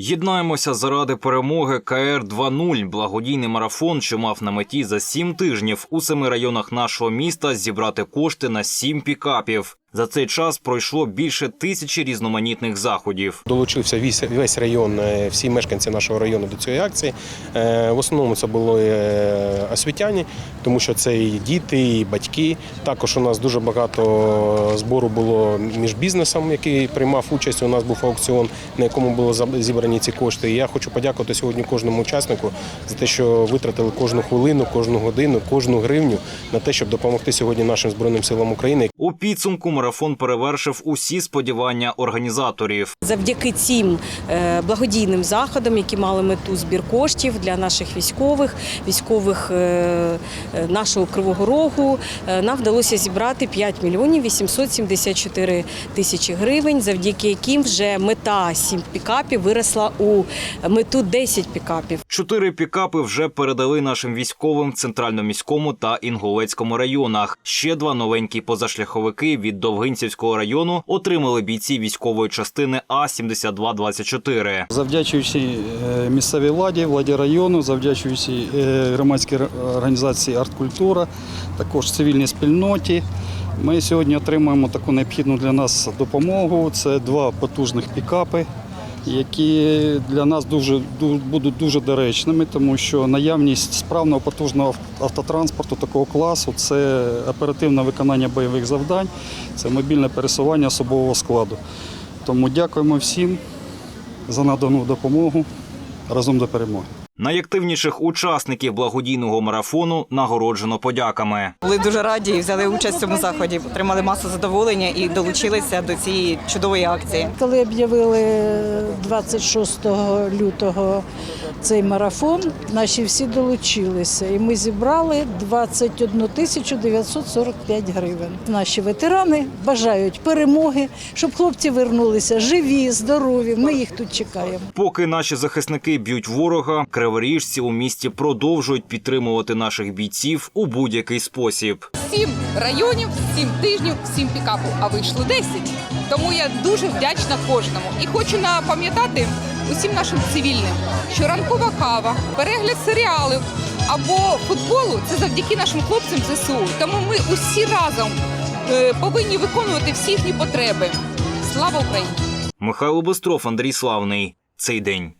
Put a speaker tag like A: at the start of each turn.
A: Єднаємося заради перемоги КР 2.0 – благодійний марафон, що мав на меті за сім тижнів у семи районах нашого міста зібрати кошти на сім пікапів. За цей час пройшло більше тисячі різноманітних заходів.
B: Долучився весь, весь район, е, всі мешканці нашого району до цієї акції. Е, В основному це були е, освітяні, тому що це і діти, і батьки. Також у нас дуже багато збору було між бізнесом, який приймав участь. У нас був аукціон, на якому були зібрані ці кошти. І я хочу подякувати сьогодні кожному учаснику за те, що витратили кожну хвилину, кожну годину, кожну гривню на те, щоб допомогти сьогодні нашим збройним силам України.
A: У підсумку марафон перевершив усі сподівання організаторів.
C: Завдяки цим е, благодійним заходам, які мали мету збір коштів для наших військових, військових е, е, нашого Кривого Рогу, нам вдалося зібрати 5 мільйонів 874 тисячі гривень, завдяки яким вже мета 7 пікапів виросла у мету 10 пікапів.
A: Чотири пікапи вже передали нашим військовим в центрально-міському та Інгулецькому районах. Ще два новенькі позашляховики від Довгинцівського району отримали бійці військової частини А 7224
D: Завдячуючи е, місцевій владі, владі району, завдячуючи е, громадській організації Арткультура, також цивільній спільноті. Ми сьогодні отримуємо таку необхідну для нас допомогу. Це два потужних пікапи, які для нас дуже, ду- будуть дуже доречними, тому що наявність справного потужного автотранспорту такого класу це оперативне виконання бойових завдань, це мобільне пересування особового складу. Тому дякуємо всім за надану допомогу разом до перемоги.
A: Найактивніших учасників благодійного марафону нагороджено подяками.
E: Були дуже раді і взяли участь в цьому заході, отримали масу задоволення і долучилися до цієї чудової акції.
F: Коли об'явили 26 лютого цей марафон, наші всі долучилися, і ми зібрали 21 тисячу 945 гривень. Наші ветерани бажають перемоги, щоб хлопці вернулися живі, здорові. Ми їх тут чекаємо.
A: Поки наші захисники б'ють ворога, криворіжці у місті продовжують підтримувати наших бійців у будь-який спосіб.
G: сім районів, сім тижнів, сім пікапу, а вийшло 10. Тому я дуже вдячна кожному і хочу напам'ятати усім нашим цивільним, що ранкова кава, перегляд серіалів або футболу це завдяки нашим хлопцям ЗСУ. Тому ми усі разом е, повинні виконувати всі їхні потреби. Слава Україні!
A: Михайло Бистров, Андрій Славний. Цей день.